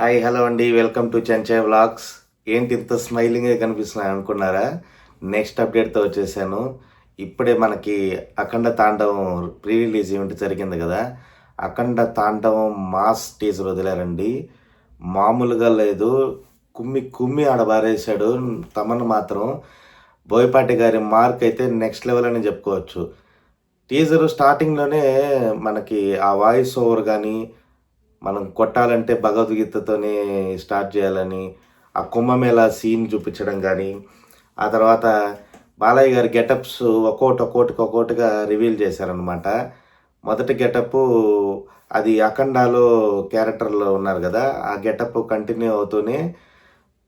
Hi hello అండి. Welcome to చెంచాయ్ vlogs. ఏంటి ఇంత స్మైలింగ్గా కనిపిస్తున్నాయి అనుకున్నారా? నెక్స్ట్ అప్డేట్తో వచ్చేసాను. ఇప్పుడే మనకి అఖండ తాండవం ప్రీ రిలీజ్ ఈవెంట్ జరిగింది కదా. అఖండ తాండవం మాస్ టీజర్ వదిలారండి. మామూలుగా లేదు. కుమ్మి కుమ్మి ఆడబారేశాడు తమను మాత్రం. బోయపాటి గారి మార్క్ అయితే నెక్స్ట్ లెవెల్ అని చెప్పుకోవచ్చు. టీజర్ స్టార్టింగ్లోనే మనకి ఆ వాయిస్ ఓవర్ కానీ మనం కొట్టాలంటే భగవద్గీతతోనే స్టార్ట్ చేయాలని ఆ కుంభమేళ సీన్ చూపించడం కానీ ఆ తర్వాత బాలయ్య గారి గెటప్స్ ఒక్కోటి ఒక్కోటికి ఒక్కోటిగా రివీల్ చేశారనమాట మొదటి గెటప్ అది అఖండాలో క్యారెక్టర్లో ఉన్నారు కదా ఆ గెటప్ కంటిన్యూ అవుతూనే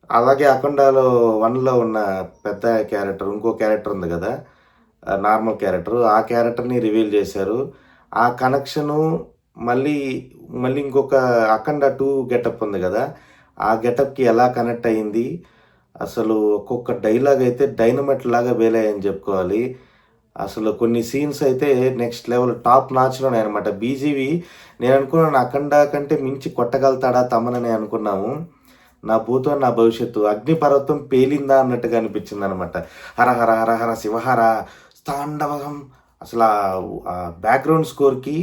అలాగే అఖండాలో వన్లో ఉన్న పెద్ద క్యారెక్టర్ ఇంకో క్యారెక్టర్ ఉంది కదా నార్మల్ క్యారెక్టర్ ఆ క్యారెక్టర్ని రివీల్ చేశారు. ఆ కనెక్షను మళ్ళీ మళ్ళీ ఇంకొక అఖండ టూ గెటప్ ఉంది కదా ఆ గెటప్కి ఎలా కనెక్ట్ అయింది? అసలు ఒక్కొక్క డైలాగ్ అయితే డైనమెట్ లాగా వేలాయని చెప్పుకోవాలి. అసలు కొన్ని సీన్స్ అయితే నెక్స్ట్ లెవెల్ టాప్ నాచ్లోనే అనమాట బీజీవి నేను అనుకున్నాను అఖండ కంటే మించి కొట్టగలుగుతాడా తమనని అనుకున్నాము. నా భూతం నా భవిష్యత్తు అగ్నిపర్వతం పేలిందా అన్నట్టుగా అనిపించింది అనమాట హర హర హర హర శివహర తాండవం అసలు ఆ బ్యాక్గ్రౌండ్ స్కోర్కి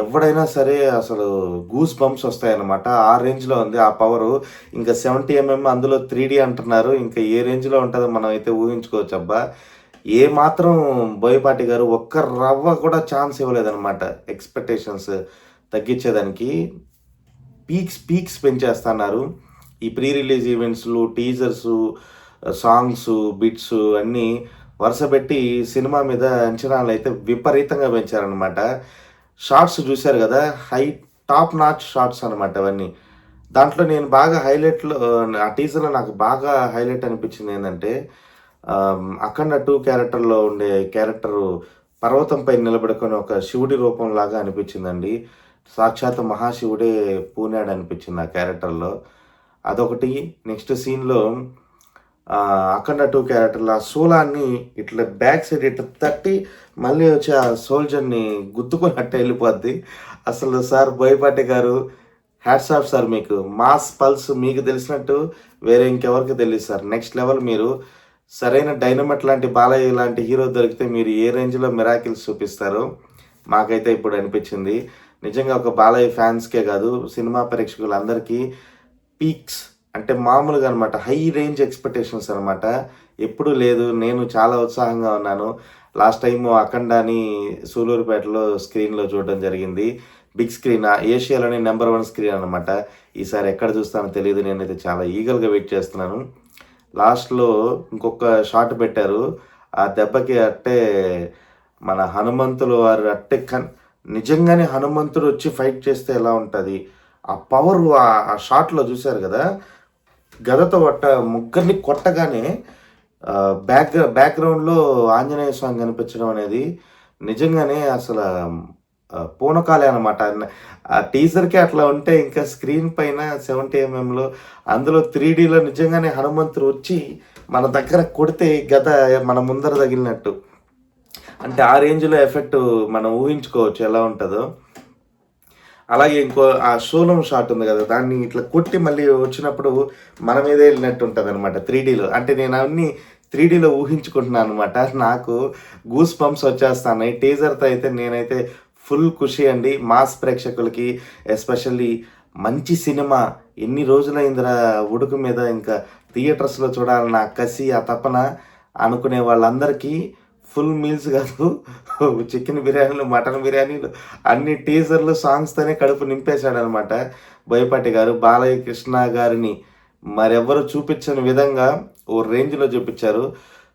ఎవడైనా సరే అసలు గూస్ బంప్స్ వస్తాయన్నమాట. ఆ రేంజ్లో ఉంది ఆ పవరు ఇంకా సెవెంటీ ఎంఎం అందులో త్రీ అంటున్నారు. ఇంకా ఏ రేంజ్లో ఉంటుందో మనం అయితే ఊహించుకోవచ్చు అబ్బా. ఏ మాత్రం బోయపాటి గారు ఒక్క రవ్వ కూడా ఛాన్స్ ఇవ్వలేదన్నమాట. ఎక్స్పెక్టేషన్స్ తగ్గించేదానికి పీక్స్ పీక్స్ పెంచేస్తున్నారు. ఈ ప్రీ రిలీజ్ ఈవెంట్స్లు టీజర్స్ సాంగ్స్ బిట్స్ అన్నీ వరుసపెట్టి సినిమా మీద అంచనాలు అయితే విపరీతంగా పెంచారనమాట షార్ట్స్ చూశారు కదా హై టాప్ నాచ్ షార్ట్స్ అనమాట అవన్నీ. దాంట్లో నేను బాగా హైలైట్లో ఆ టీజర్లో నాకు బాగా హైలైట్ అనిపించింది ఏంటంటే అఖండ టూ క్యారెక్టర్లో ఉండే క్యారెక్టరు పర్వతంపై నిలబడుకొని ఒక శివుడి రూపం లాగా అనిపించిందండి. సాక్షాత్ మహాశివుడే పూనాడు అనిపించింది ఆ క్యారెక్టర్లో. అదొకటి. నెక్స్ట్ సీన్లో అఖండ టూ క్యారెక్టర్ల సోలాన్ని ఇట్లా బ్యాక్ సైడ్ ఇట్లా తట్టి మళ్ళీ వచ్చి ఆ సోల్జర్ని గుద్దుకున్నట్టు వెళ్ళిపోద్ది. అసలు sir Boyapati garu hats off sir మీకు. మాస్ పల్స్ మీకు తెలిసినట్టు వేరే ఇంకెవరికి తెలియదు సార్. నెక్స్ట్ లెవెల్ మీరు సరైన డైనమట్ లాంటి బాలయ్య లాంటి హీరో దొరికితే మీరు ఏ రేంజ్లో మిరాకిల్స్ చూపిస్తారు మాకైతే ఇప్పుడు అనిపించింది. నిజంగా ఒక బాలయ్య ఫ్యాన్స్కే కాదు సినిమా ప్రేక్షకులందరికీ పీక్స్ అంటే మామూలుగా అనమాట హై రేంజ్ ఎక్స్పెక్టేషన్స్ అనమాట ఎప్పుడు లేదు నేను చాలా ఉత్సాహంగా ఉన్నాను. లాస్ట్ టైం అఖండాని సూలూరుపేటలో స్క్రీన్లో చూడడం జరిగింది. Big screen? ఏషియాలోనే number one screen అనమాట ఈసారి ఎక్కడ చూస్తానో తెలియదు నేనైతే చాలా ఈగల్గా వెయిట్ చేస్తున్నాను. లాస్ట్లో ఇంకొక షాట్ పెట్టారు. ఆ దెబ్బకి అట్టే మన హనుమంతులు వారు అట్టే కన్ నిజంగానే హనుమంతుడు వచ్చి ఫైట్ చేస్తే ఎలా ఉంటుంది? ఆ పవర్ ఆ షాట్లో చూశారు కదా? గదతో కొట్ట ముగ్గురిని కొట్టగానే బ్యాక్ బ్యాక్గ్రౌండ్లో ఆంజనేయ స్వామి కనిపించడం అనేది నిజంగానే అసలు పూనకాలే అనమాట ఆ టీజర్కి అట్లా ఉంటే ఇంకా స్క్రీన్ పైన సెవెంటీ ఎంఎంలో అందులో త్రీ డీలో నిజంగానే హనుమంతుడు వచ్చి మన దగ్గర కొడితే గత మన ముందర తగిలినట్టు. అంటే ఆ రేంజ్లో ఎఫెక్ట్ మనం ఊహించుకోవచ్చు ఎలా ఉంటుందో. అలాగే ఇంకో ఆ షోలం షాట్ ఉంది కదా దాన్ని ఇట్లా కొట్టి మళ్ళీ వచ్చినప్పుడు మన మీద వెళ్ళినట్టు ఉంటుంది అనమాట త్రీ డీలో అంటే నేను అన్ని త్రీ డీలో ఊహించుకుంటున్నాను అనమాట నాకు గూస్ పంప్స్ వచ్చేస్తాయి టీజర్తో అయితే నేనైతే ఫుల్ ఖుషి అండి. మాస్ ప్రేక్షకులకి ఎస్పెషల్లీ మంచి సినిమా. ఎన్ని రోజులైందిరా ఉడుకు మీద ఇంకా థియేటర్స్లో చూడాలన్న కసి ఆ తపన అనుకునే వాళ్ళందరికీ ఫుల్ మీల్స్ కాదు. చికెన్ బిర్యానీలు మటన్ బిర్యానీలు అన్ని టీజర్లు సాంగ్స్తోనే కడుపు నింపేశాడు అనమాట బోయపాటి గారు బాలయ్య కృష్ణ గారిని. మరెవ్వరు చూపించని విధంగా ఓ రేంజ్లో చూపించారు.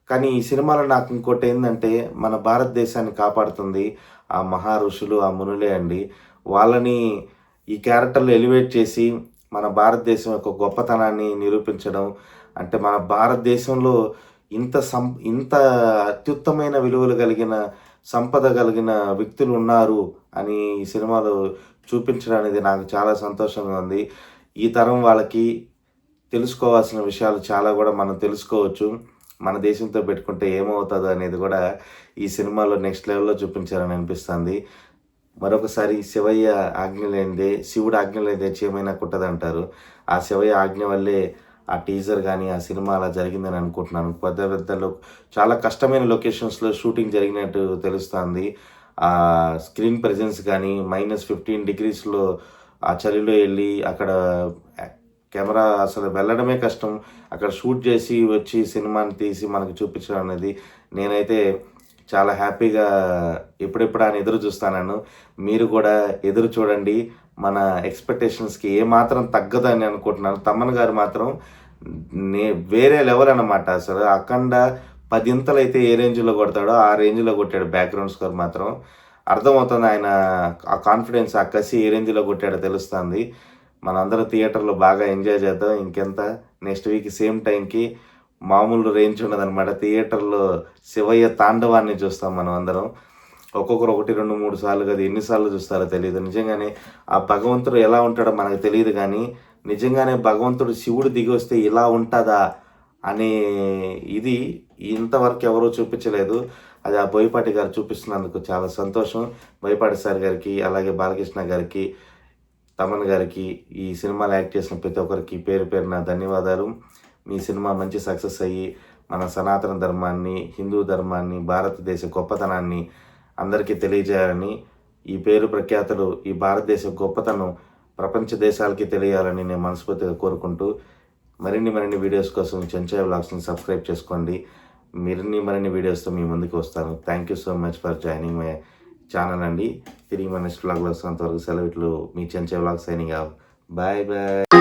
కానీ ఈ సినిమాలో నాకు ఇంకోటి ఏంటంటే మన భారతదేశాన్ని కాపాడుతుంది ఆ మహా ఋషులు ఆ మునులే అండి. వాళ్ళని ఈ క్యారెక్టర్లు ఎలివేట్ చేసి మన భారతదేశం యొక్క గొప్పతనాన్ని నిరూపించడం అంటే మన భారతదేశంలో ఇంత సం ఇంత అత్యుత్తమైన విలువలు కలిగిన సంపద కలిగిన వ్యక్తులు ఉన్నారు అని ఈ సినిమాలో చూపించడం అనేది నాకు చాలా సంతోషంగా ఉంది. ఈ తరం వాళ్ళకి తెలుసుకోవాల్సిన విషయాలు చాలా కూడా మనం తెలుసుకోవచ్చు. మన దేశంతో పెట్టుకుంటే ఏమవుతుందో అనేది కూడా ఈ సినిమాలో నెక్స్ట్ లెవెల్లో చూపించారని అనిపిస్తుంది. మరొకసారి శివయ్య ఆజ్ఞ లేనిదే శివుడు ఆజ్ఞ లేనిదే చేయమైనా కుట్టదంటారు. ఆ శివయ్య ఆజ్ఞ వల్లే ఆ టీజర్ కానీ ఆ సినిమా అలా జరిగిందని అనుకుంటున్నాను. పెద్ద పెద్ద లో చాలా కష్టమైన లొకేషన్స్లో షూటింగ్ జరిగినట్టు తెలుస్తుంది. ఆ స్క్రీన్ ప్రెజెన్స్ కానీ మైనస్ ఫిఫ్టీన్ డిగ్రీస్లో ఆ చలిలో వెళ్ళి అక్కడ కెమెరా అసలు వెళ్ళడమే కష్టం. అక్కడ షూట్ చేసి వచ్చి సినిమాని తీసి మనకు చూపించడం అనేది నేనైతే చాలా హ్యాపీగా ఎప్పుడెప్పుడు ఆయన ఎదురు చూస్తాను మీరు కూడా ఎదురు చూడండి. మన ఎక్స్పెక్టేషన్స్కి ఏమాత్రం తగ్గదని అనుకుంటున్నాను. తమ్మన్ గారు మాత్రం నే వేరే లెవెల్ అనమాట అసలు అఖండ పదింతలు అయితే ఏ రేంజ్లో కొడతాడో ఆ రేంజ్లో కొట్టాడు బ్యాక్గ్రౌండ్ స్కోర్ మాత్రం. అర్థమవుతుంది ఆయన ఆ కాన్ఫిడెన్స్ ఆ కసి ఏ రేంజ్లో కొట్టాడో తెలుస్తుంది. మనందరం థియేటర్లో బాగా ఎంజాయ్ చేద్దాం. ఇంకెంత? నెక్స్ట్ వీక్ సేమ్ టైంకి మామూలు రేంజ్ ఉన్నదన్నమాట. థియేటర్లో శివయ్య తాండవాన్ని చూస్తాం మనం అందరం. ఒక్కొక్కరు ఒకటి రెండు మూడు సార్లు కదా ఎన్నిసార్లు చూస్తారో తెలియదు. నిజంగానే ఆ భగవంతుడు ఎలా ఉంటాడో మనకు తెలియదు కానీ నిజంగానే భగవంతుడు శివుడు దిగి వస్తే ఇలా ఉంటుందా అనే ఇది ఇంతవరకు ఎవరూ చూపించలేదు. అది ఆ బోయపాటి గారు చూపిస్తున్నందుకు చాలా సంతోషం. బోయపాటి సార్ గారికి అలాగే బాలకృష్ణ గారికి తమన్ గారికి ఈ సినిమాలో యాక్ట్ చేసిన ప్రతి ఒక్కరికి పేరు పేరున ధన్యవాదాలు. మీ సినిమా మంచి సక్సెస్ అయ్యి మన సనాతన ధర్మాన్ని హిందూ ధర్మాన్ని భారతదేశ గొప్పతనాన్ని అందరికీ తెలియజేయాలని ఈ పేరు ప్రఖ్యాతలు ఈ భారతదేశ గొప్పతనం ప్రపంచ దేశాలకి తెలియాలని నేను మనస్ఫూర్తిగా కోరుకుంటూ మరిన్ని మరిన్ని వీడియోస్ కోసం చెంచాయ్ బ్లాగ్స్ని సబ్స్క్రైబ్ చేసుకోండి. మరిన్ని మరిన్ని వీడియోస్తో మీ ముందుకు వస్తాను. Thank you so much for joining my channel అండి. తిరిగి మన నెక్స్ట్ బ్లాగ్లో వస్తున్నంత వరకు సెలవు ఇట్లు మీ Chenchai blog signing bye bye